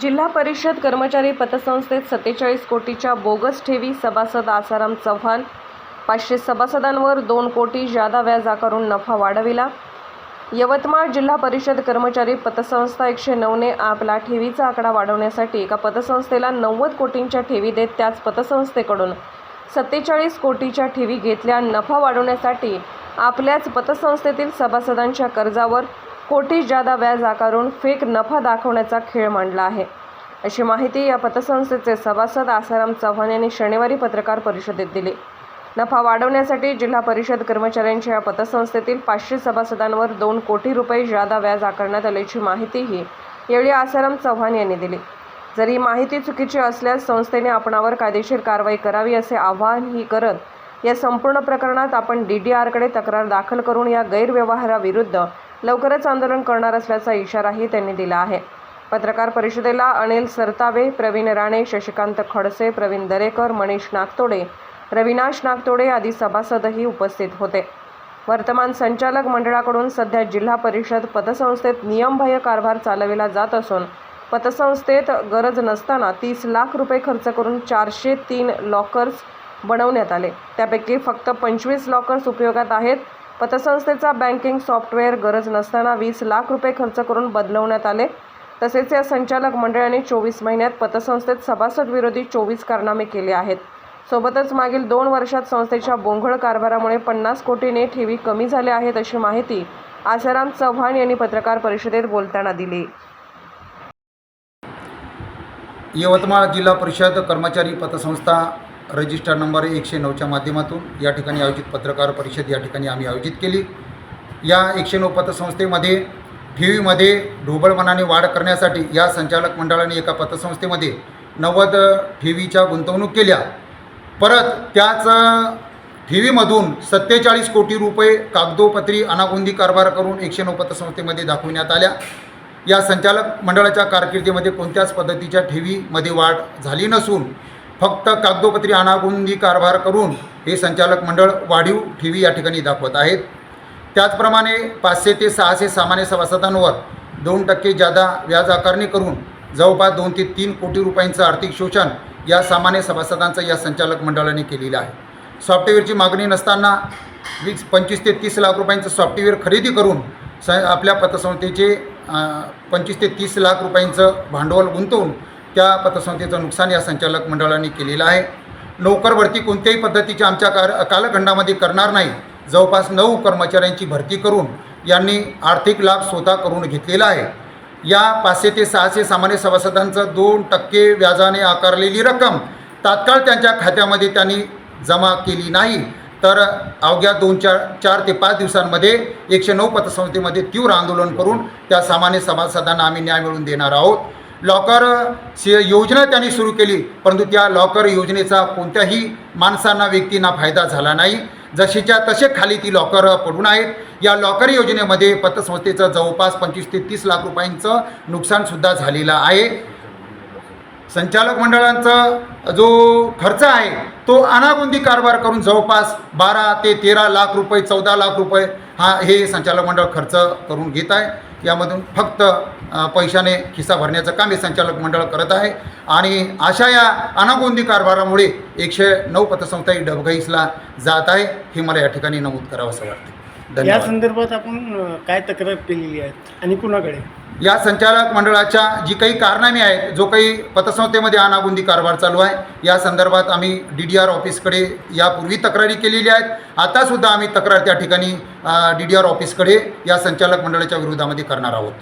जिल्हा परिषद कर्मचारी पतसंस्थेत सत्तेचाळीस कोटीच्या बोगस ठेवी सभासद आसाराम चव्हाण. पाचशे सभासदांवर दोन कोटी जादा व्याज आकारून नफा वाढविला. यवतमाळ जिल्हा परिषद कर्मचारी पतसंस्था एकशे नऊने आपला ठेवीचा आकडा वाढवण्यासाठी एका पतसंस्थेला नव्वद कोटींच्या ठेवी देत त्याच पतसंस्थेकडून सत्तेचाळीस कोटीच्या ठेवी घेतल्या. नफा वाढवण्यासाठी आपल्याच पतसंस्थेतील सभासदांच्या कर्जावर कोटी जादा व्याज आकारून फेक नफा दाखवण्याचा खेळ मांडला आहे. अशी माहिती या पतसंस्थेचे सभासद आसाराम चव्हाण यांनी शनिवारी पत्रकार परिषदेत दिली. नफा वाढवण्यासाठी जिल्हा परिषद कर्मचाऱ्यांच्या या पतसंस्थेतील पाचशे सभासदांवर दोन कोटी रुपये जादा व्याज आकारण्यात आल्याची माहितीही यावेळी आसाराम चव्हाण यांनी दिली. जर ही माहिती चुकीची असल्यास संस्थेने आपणावर कायदेशीर कारवाई करावी असे आवाहनही करत या संपूर्ण प्रकरणात आपण डी डी आरकडे तक्रार दाखल करून या गैरव्यवहाराविरुद्ध लवकरच आंदोलन करणार असल्याचा इशाराही त्यांनी दिला आहे. पत्रकार परिषदेला अनिल सरतावे प्रवीण राणे शशिकांत खडसे प्रवीण दरेकर मनीष नागतोडे रविनाश नागतोडे आदी सभासदही उपस्थित होते. वर्तमान संचालक मंडळाकडून सध्या जिल्हा परिषद पतसंस्थेत नियमबाह्य कारभार चालविला जात असून पतसंस्थेत गरज नसताना तीस लाख रुपये खर्च करून चारशे तीन लॉकर्स बनवण्यात आले. त्यापैकी फक्त पंचवीस लॉकर्स उपयोगात आहेत. पतसंस्थेचा बँकिंग सॉफ्टवेअर गरज नसताना वीस लाख रुपये खर्च करून बदलवण्यात आले. तसेच या संचालक मंडळाने चोवीस महिन्यात पतसंस्थेत सभासद विरोधी चोवीस कारनामे केले आहेत. सोबतच मागील दोन वर्षात संस्थेच्या बोंघळ कारभारामुळे पन्नास कोटीने ठेवी कमी झाल्या आहेत अशी माहिती आसाराम चव्हाण यांनी पत्रकार परिषदेत बोलताना दिली. यवतमाळ जिल्हा परिषद कर्मचारी पतसंस्था रजिस्टर नंबर एकशे नऊच्या माध्यमातून या ठिकाणी आयोजित पत्रकार परिषद या ठिकाणी आम्ही आयोजित केली. या एकशे नऊ पतसंस्थेमध्ये ठेवीमध्ये ढोबळपणाने वाढ करण्यासाठी या संचालक मंडळाने एका पतसंस्थेमध्ये नव्वद ठेवीच्या गुंतवणूक केल्या. परत त्याच ठेवीमधून सत्तेचाळीस कोटी रुपये कागदोपत्री अनागोंदी कारभार करून एकशे नऊ पतसंस्थेमध्ये दाखविण्यात आल्या. या संचालक मंडळाच्या कारकिर्दीमध्ये कोणत्याच पद्धतीच्या ठेवीमध्ये वाढ झाली नसून फक्त कागदोपत्री अनागोंदी कारभार करून हे संचालक मंडळ वाढीव ठेवी या ठिकाणी दाखवत आहेत. त्याचप्रमाणे पाचशे ते सहाशे सामान्य सभासदांवर दोन टक्के जादा व्याज आकारणी करून जवळपास दोन ते तीन कोटी रुपयांचं आर्थिक शोषण या सामान्य सभासदांचं या संचालक मंडळाने केलेलं आहे. सॉफ्टवेअरची मागणी नसताना वीस पंचवीस ते तीस लाख रुपयांचं सॉफ्टवेअर खरेदी करून स आपल्या पतसंस्थेचे पंचवीस ते तीस लाख रुपयांचं भांडवल गुंतवून त्या पतसंस्थेचं नुकसान या संचालक मंडळाने केलेलं आहे. नोकर भरती कोणत्याही पद्धतीच्या आमच्या कार कालखंडामध्ये करणार नाही. जवळपास नऊ कर्मचाऱ्यांची भरती करून यांनी आर्थिक लाभ स्वतः करून घेतलेला आहे. या पाचशे ते सहाशे सामान्य सभासदांचं दोन टक्के व्याजाने आकारलेली रक्कम तात्काळ त्यांच्या खात्यामध्ये त्यांनी जमा केली नाही. तर अवघ्या दोन चार चार ते पाच दिवसांमध्ये एकशे नऊ पतसंस्थेमध्ये तीव्र आंदोलन करून त्या सामान्य सभासदांना आम्ही न्याय मिळवून देणार आहोत. लॉकर योजना त्यांनी सुरू केली परंतु त्या लॉकर योजनेचा कोणत्याही माणसांना व्यक्तींना फायदा झाला नाही. जशीच्या तसे खाली ती लॉकर पडून आहेत. या लॉकर योजनेमध्ये पतसंस्थेचं जवळपास पंचवीस ते तीस लाख रुपयांचं नुकसानसुद्धा झालेलं आहे. संचालक मंडळांचा जो खर्च आहे तो अनागोंदी कारभार करून जवळपास बारा ते तेरा लाख रुपये चौदा लाख रुपये हा हे संचालक मंडळ खर्च करून घेत आहे. यामधून फक्त पैशाने खिस्सा भरण्याचं काम हे संचालक मंडळ करत आहे. आणि अशा या अनागोंदी कारभारामुळे एकशे नऊ पतसंस्था ही डबघाईसला जात आहे. हे मला या ठिकाणी नमूद करावं असं वाटतं. या संदर्भात आपण काय तक्रार केलेली आहे आणि कुणाकडे? या संचालक मंडळाच्या जी काही कारनामे आहेत जो काही पतसंस्थेमध्ये अनाबुंदी कारभार चालू आहे या संदर्भात आम्ही डी डी आर ऑफिसकडे यापूर्वी तक्रारी केलेली आहेत. आतासुद्धा आम्ही तक्रार त्या ठिकाणी डी डी आर ऑफिसकडे या संचालक मंडळाच्या विरोधामध्ये करणार आहोत.